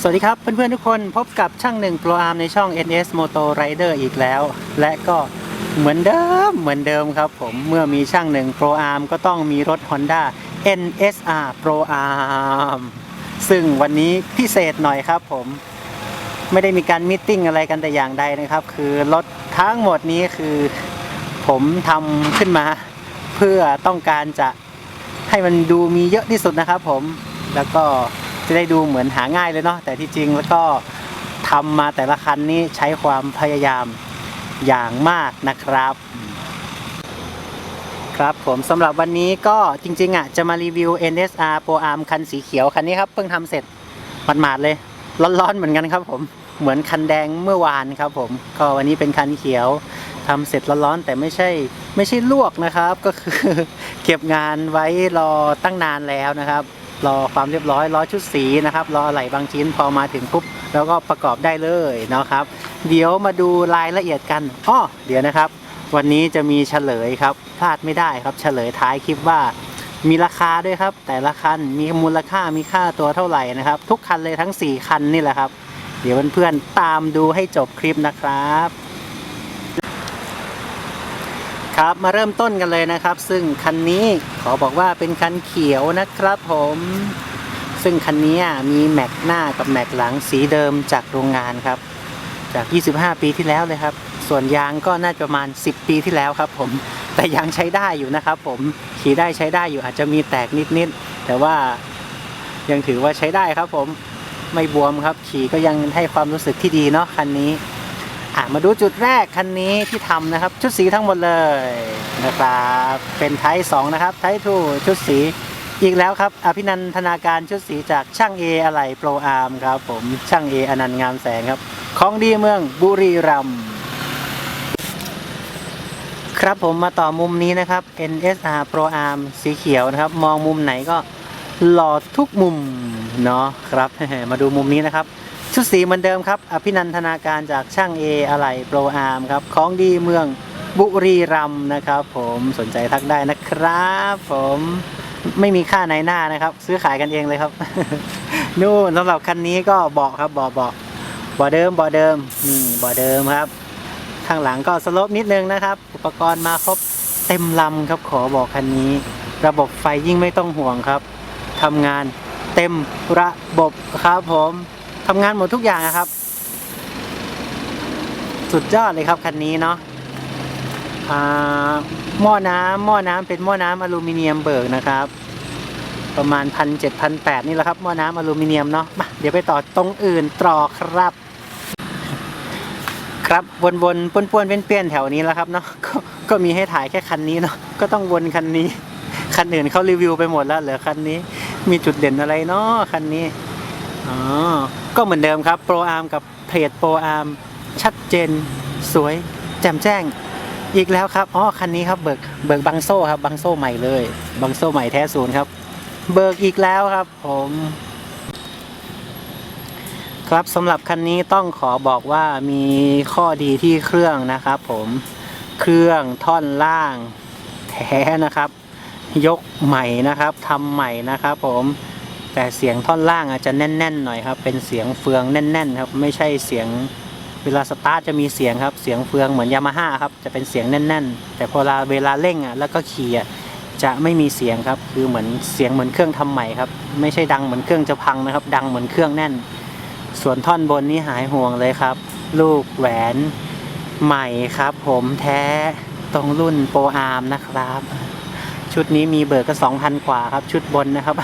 สวัสดีครับเพื่อนๆทุกคนพบกับช่างหนึ่งโปรอาร์มในช่อง NS Moto Rider อีกแล้ว และก็เหมือนเดิมเหมือนเดิมครับผมเมื่อมีช่างหนึ่งโปรอาร์มก็ต้องมีรถ Honda NSR Pro Arm ซึ่งวันนี้พิเศษหน่อยครับผมไม่ได้มีการมิทติ้งอะไรกันแต่อย่างใดนะครับ คือรถทั้งหมดนี้คือผมทำขึ้นมา เพื่อต้องการจะให้มันดูมีเยอะที่สุดนะครับผมแล้วก็ จะได้ดูเหมือนหาง่ายเลยเนาะแต่ที่จริงแล้วก็ทำมาแต่ละคันนี้ใช้ความพยายามอย่างมากนะครับ ครับผมสำหรับวันนี้ก็จริงๆอะจะมารีวิว NSR Pro Arm คันสีเขียวคันนี้ครับเพิ่งทำเสร็จหมาดๆเลย ร้อนๆเหมือนกันครับผมเหมือนคันแดงเมื่อวานครับผมก็วันนี้เป็นคันเขียวทำเสร็จร้อนๆแต่ไม่ใช่ไม่ใช่ลวกนะครับ ก็คือเก็บงานไว้รอตั้งนานแล้วนะครับ รอความเรียบร้อยรอชุดสีนะครับรออะไหล่บางชิ้นพอมาถึงปุ๊บแล้วก็ประกอบได้เลยนะครับ เดี๋ยวมาดูรายละเอียดกันอ้อเดี๋ยวนะครับ วันนี้จะมีเฉลยครับ พลาดไม่ได้ครับเฉลยท้ายคลิปว่ามีราคาด้วยครับ แต่ละคันมีมูลค่ามีค่าตัวเท่าไหร่นะครับ ทุกคันเลยทั้ง 4 คันนี่แหละครับ เดี๋ยวเพื่อนๆตามดูให้จบคลิปนะครับ ครับมาเริ่มต้นกันเลยนะครับ ซึ่งคันนี้ขอบอกว่าเป็นคันเขียวนะครับผม ซึ่งคันนี้มีแม็กหน้ากับแม็กหลังสีเดิมจากโรงงานครับ จาก 25 ปีที่แล้วเลยครับ ส่วนยางก็น่าจะประมาณ 10 ปีที่แล้วครับ ผมแต่ยังใช้ได้อยู่นะครับ ผมขี่ได้ใช้ได้อยู่อาจจะมีแตกนิดๆแต่ว่ายังถือว่าใช้ได้ครับ ผมไม่บวมครับ ขี่ก็ยังให้ความรู้สึกที่ดีเนาะคันนี้ อะมาดูจุดแรกคันนี้ที่ทำนะครับ ชุดสีทั้งหมดเลยนะครับเป็นไทป์2นะครับไทป์2ชุดสีอีกแล้วครับ อภินันทนาการชุดสีจากช่างเออะไหล่โปรอาร์มครับ ผมช่างเออนันต์งามแสงครับ ของดีเมืองบุรีรัมย์ครับผมมาต่อมุมนี้นะครับ NSR Pro Arm สีเขียวนะครับ มองมุมไหนก็หล่อทุกมุมเนาะครับ มาดูมุมนี้นะครับ ชุดสีเหมือนเดิมครับ อภินันทนาการจากช่างเออะไหล่โปรอาร์มครับ ของดีเมืองบุรีรัมย์นะครับ ผมสนใจทักได้นะครับ ผมไม่มีค่าในหน้านะครับ ซื้อขายกันเองเลยครับ นู่นสำหรับคันนี้ก็เบาะครับเบาะเบาะบาะเดิมบาะเดิมนี่บาะเดิมครับ ข้างหลังก็สโลปนิดนึงนะครับ อุปกรณ์มาครบเต็มลำครับขอบอกคันนี้ ระบบไฟยิ่งไม่ต้องห่วงครับทำงานเต็มระบบครับผม ทำงานหมดทุกอย่างอะครับ สุดยอดเลยครับคันนี้เนาะอ่าหม้อน้ำหม้อน้ำเป็นหม้อน้ำอลูมิเนียมเบิกนะครับ ประมาณพันเจ็ดพันแปดนี่แหละครับหม้อน้ำอลูมิเนียมเนาะมาเดี๋ยวไปต่อตรงอื่นต่อครับ ครับวนๆป้วนๆเปี้ยนๆแถวนี้แล้วครับเนาะกก็มีให้ถ่ายแค่คันนี้เนาะก็ต้องวนคันนี้ คันอื่นเขารีวิวไปหมดแล้วเหลือคันนี้ มีจุดเด่นอะไรเนาะคันนี้อ๋อ ก็เหมือนเดิมครับโปรอาร์มกับเพจโปรอาร์มชัดเจน สวย แจ่มแจ้ง อีกแล้วครับอ๋อคันนี้ครับเบิกเบิกบังโซ่ครับบังโซ่ใหม่เลยบังโซ่ใหม่แท้ศูนย์ครับ เบิกอีกแล้วครับ ผม ครับสำหรับคันนี้ต้องขอบอกว่ามีข้อดีที่เครื่องนะครับ ผมเครื่องท่อนล่างแท้นะครับ ยกใหม่นะครับทำใหม่นะครับ ผม แต่เสียงท่อนล่างอาจจะแน่นๆหน่อยครับ เป็นเสียงเฟืองแน่น ๆ ครับ ไม่ใช่เสียงเวลาสตาร์ทจะมีเสียงครับ เสียงเฟืองเหมือนยามาฮ่าครับ จะเป็นเสียงแน่น ๆ แต่พอเวลาเวลาเร่งอะแล้วก็ขี่อะจะไม่มีเสียงครับ คือเหมือนเสียงเหมือนเครื่องทำใหม่ครับ ไม่ใช่ดังเหมือนเครื่องจะพังนะครับ ดังเหมือนเครื่องแน่น ส่วนท่อนบนนี่หายห่วงเลยครับ ลูกแหวนใหม่ครับ ผมแท้ตรงรุ่นโปรอาร์มนะครับ ชุดนี้มีเบิกก็2,000 กว่าครับ ชุดบนนะครับ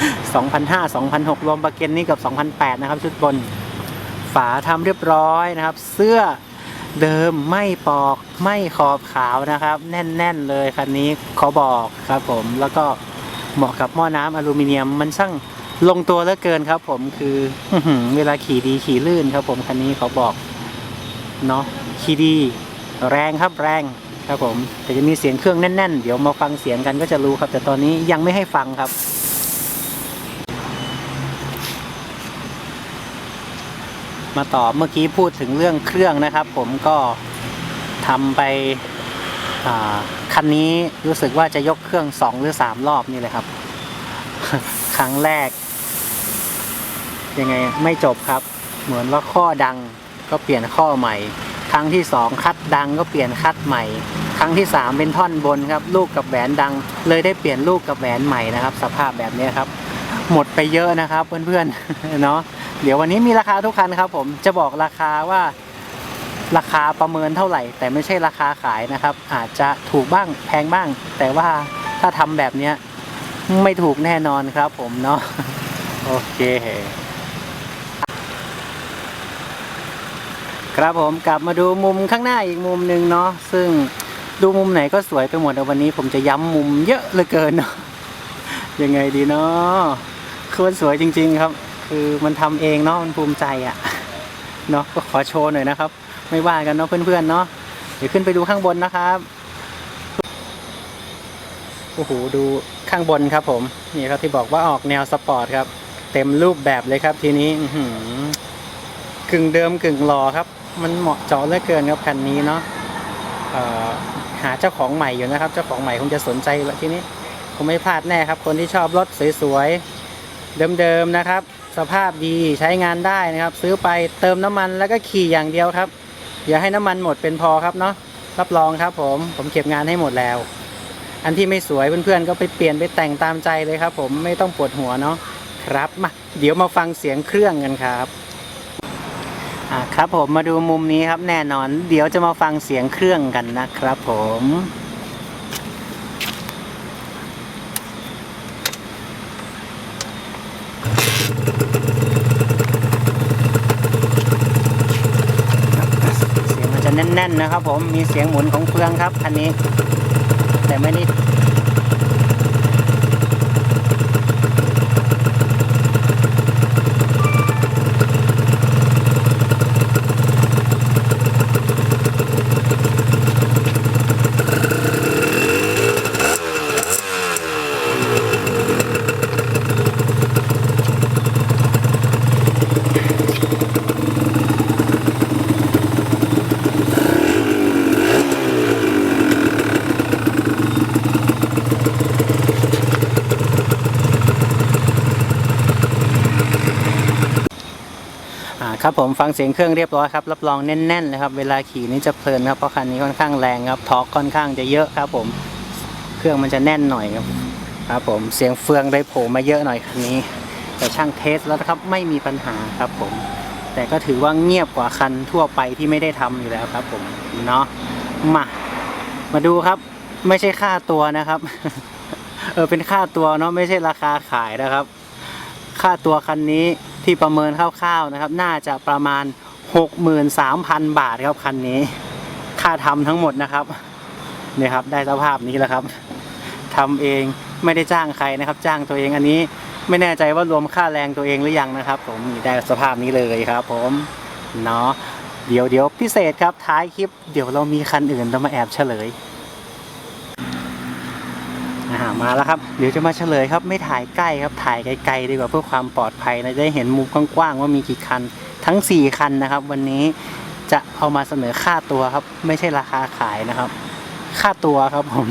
2,500 2,600รวมประเก็นนี่กับ 2,800นะครับชุดบน ฝาทำเรียบร้อยนะครับ เสื้อเดิมไม่ปอกไม่ขอบขาวนะครับ แน่นๆเลยคันนี้ขอบอกครับผมแล้วก็เหมาะกับหม้อน้ำอลูมิเนียมมันช่างลงตัวเหลือเกินครับผมคืออื้อหือเวลาขี่ดีขี่ลื่นครับผมคันนี้เขาบอกเนาะขี่ดี แรงครับแรงครับผมแต่จะมีเสียงเครื่องแน่นๆ เดี๋ยวมาฟังเสียงกันก็จะรู้ครับ แต่ตอนนี้ยังไม่ให้ฟังครับ มาต่อเมื่อกี้พูดถึงเรื่องเครื่องนะครับ ผมก็ทำไปคันนี้รู้สึกว่าจะยกเครื่องสองหรือสามรอบนี่เลยครับ ครั้งแรก ยังไงไม่จบครับ เหมือนว่าข้อดังก็เปลี่ยนข้อใหม่ ครั้งที่สองคัดดังก็เปลี่ยนคัดใหม่ ครั้งที่สามเป็นท่อนบนครับ ลูกกับแหวนดัง เลยได้เปลี่ยนลูกกับแหวนใหม่นะครับ สภาพแบบนี้ครับ หมดไปเยอะนะครับ เพื่อนๆเนาะ เดี๋ยววันนี้มีราคาทุกคันครับ ผมจะบอกราคาว่าราคาประเมินเท่าไหร่ แต่ไม่ใช่ราคาขายนะครับ อาจจะถูกบ้างแพงบ้าง แต่ว่าถ้าทำแบบเนี้ยไม่ถูกแน่นอนครับ ผมเนาะโอเคครับผมกลับมาดูมุมข้างหน้าอีกมุมหนึ่งเนาะซึ่งดูมุมไหนก็สวยไปหมดวันนี้ ผมจะย้ำมุมเยอะเหลือเกินเนาะยังไงดีเนาะคือมันสวยจริง ๆ ครับ คือมันทำเองเนาะมันภูมิใจอะเนาะก็ขอโชว์หน่อยนะครับ ไม่ว่ากันเนาะเพื่อนๆเนาะเดี๋ยวขึ้นไปดูข้างบนนะครับโอ้โหดูข้างบนครับผมนี่ครับที่บอกว่าออกแนวสปอร์ตครับ เต็มรูปแบบเลยครับทีนี้อืกึ่งเดิมกึ่งรอครับ มันเหมาะเจาะเหลือเกินครับคันนี้เนาะหาเจ้าของใหม่อยู่นะครับ เจ้าของใหม่คงจะสนใจแล้วทีนี้คงไม่พลาดแน่ครับ คนที่ชอบรถสวยๆเดิมๆนะครับ สภาพดีใช้งานได้นะครับ ซื้อไปเติมน้ำมันแล้วก็ขี่อย่างเดียวครับ อย่าให้น้ำมันหมดเป็นพอครับเนาะรับรองครับผมผมเก็บงานให้หมดแล้ว อันที่ไม่สวยเพื่อนๆก็ไปเปลี่ยนไปแต่งตามใจเลยครับ ผมไม่ต้องปวดหัวเนาะครับมาเดี๋ยวมาฟังเสียงเครื่องกันครับอ่าครับผมมาดูมุมนี้ครับแน่นอน เดี๋ยวจะมาฟังเสียงเครื่องกันนะครับผม เสียงมันจะ แน่นๆนะครับ ผมมีเสียงหมุนของเฟืองครับคันนี้ แต่ไม่ได้ อ่าครับผมฟังเสียงเครื่องเรียบร้อยครับรับรองแน่นๆเลยครับเวลาขี่นี่จะเพลินครับเพราะคันนี้ค่อนข้างแรงครับทอร์กค่อนข้างจะเยอะครับผมเครื่องมันจะแน่นหน่อยครับครับผมเสียงเฟืองได้โผล่มาเยอะหน่อยคันนี้ แต่ช่างเทสแล้วนะครับไม่มีปัญหาครับผม แต่ก็ถือว่าเงียบกว่าคันทั่วไปที่ไม่ได้ทำอยู่แล้วครับผมเนาะมามาดูครับ ไม่ใช่ค่าตัวนะครับเออเป็นค่าตัวเนาะไม่ใช่ราคาขายนะครับ ค่าตัวคันนี้ ที่ประเมินคร่าวๆนะครับ น่าจะประมาณ 63,000 บาทครับคันนี้ ค่าทำทั้งหมดนะครับเนี่ยครับได้สภาพนี้แล้วครับทำเองไม่ได้จ้างใครนะครับ จ้างตัวเองอันนี้ไม่แน่ใจว่ารวมค่าแรงตัวเองหรือยังนะครับ ผมได้สภาพนี้เลยครับ ผมเนาะเดี๋ยวเดี๋ยวพิเศษครับท้ายคลิป เดี๋ยวเรามีคันอื่นจะมาแอบเฉลย มาแล้วครับ เดี๋ยวจะมาเฉลยครับ ไม่ถ่ายใกล้ครับถ่ายไกลๆดีกว่าเพื่อความปลอดภัยนะจะได้เห็นมุมกว้างๆว่ามีกี่คัน ทั้ง 4 คันนะครับ วันนี้จะเอามาเสนอค่าตัวครับ ไม่ใช่ราคาขายนะครับ ค่าตัวครับผม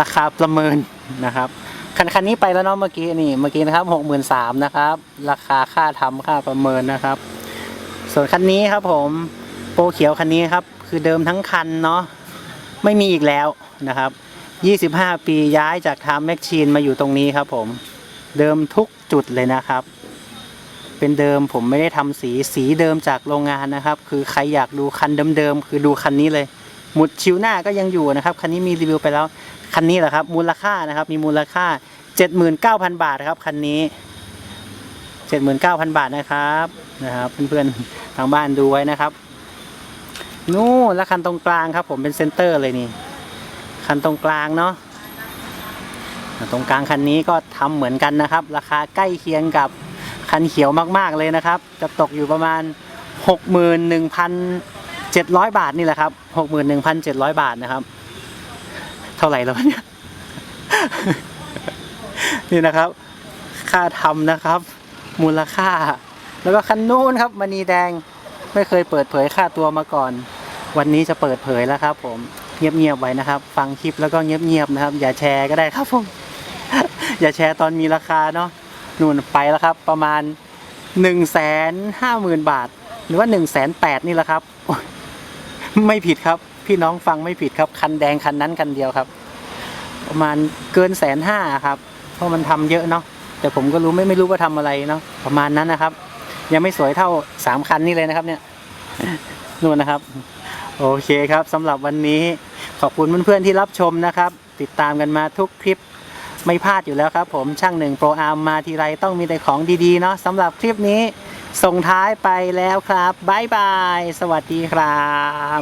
ราคาประเมินนะครับคันคันนี้ไปแล้วเนาะเมื่อกี้นี่เมื่อกี้นะครับหกหมื่นสามนะครับ ราคาค่าทำค่าประเมินนะครับ ส่วนคันนี้ครับผมโปรเขียวคันนี้ครับ คือเดิมทั้งคันเนาะไม่มีอีกแล้วนะครับ 25 ปีย้ายจากทามแมชชีนมาอยู่ตรงนี้ครับผม เดิมทุกจุดเลยนะครับ เป็นเดิมผมไม่ได้ทำสีสีเดิมจากโรงงานนะครับ คือใครอยากดูคันเดิมๆคือดูคันนี้เลย หมุดชิวหน้าก็ยังอยู่นะครับ คันนี้มีรีวิวไปแล้ว คันนี้แหละครับ มูลค่านะครับ มีมูลค่า 79,000 บาทครับคันนี้ 79,000 บาทนะครับนะครับเพื่อนๆทางบ้านดูไว้นะครับ นู่นแล้วคันตรงกลางครับ ผมเป็นเซนเตอร์เลยนี่ คันตรงกลางเนาะตรงกลางคันนี้ก็ทำเหมือนกันนะครับ ราคาใกล้เคียงกับคันเขียวมากๆเลยนะครับ จะตกอยู่ประมาณ 61,700 บาทนี่แหละครับ 61,700 บาทนะครับ เท่าไหร่แล้วเนี่ยนี่นะครับ ค่าทำนะครับ มูลค่า แล้วก็คันนู้นครับมณีแดงไม่เคยเปิดเผยค่าตัวมาก่อน วันนี้จะเปิดเผยแล้วครับผม เงียบๆไว้นะครับ ฟังคลิปแล้วก็เงียบๆนะครับ อย่าแชร์ก็ได้ครับผม อย่าแชร์ตอนมีราคาเนาะนู่นไปแล้วครับ ประมาณหนึ่งแสนห้าหมื่นบาท หรือว่าหนึ่งแสนแปดนี่แหละครับ ไม่ผิดครับ พี่น้องฟังไม่ผิดครับ คันแดงคันนั้นคันเดียวครับ ประมาณเกินแสนห้าครับ เพราะมันทำเยอะเนาะแต่ผมก็รู้ไม่ไม่รู้ว่าทำอะไรเนาะประมาณนั้นนะครับ ยังไม่สวยเท่าสามคันนี้เลยนะครับ เนี่ยนู่นนะครับ โอเคครับสำหรับวันนี้ ขอบคุณเพื่อนๆที่รับชมนะครับ ติดตามกันมาทุกคลิปไม่พลาดอยู่แล้วครับผมช่างหนึ่งโปรอาร์มมาทีไรต้องมีแต่ของดีๆเนาะสำหรับคลิปนี้ส่งท้ายไปแล้วครับบ๊ายบาย สวัสดีครับ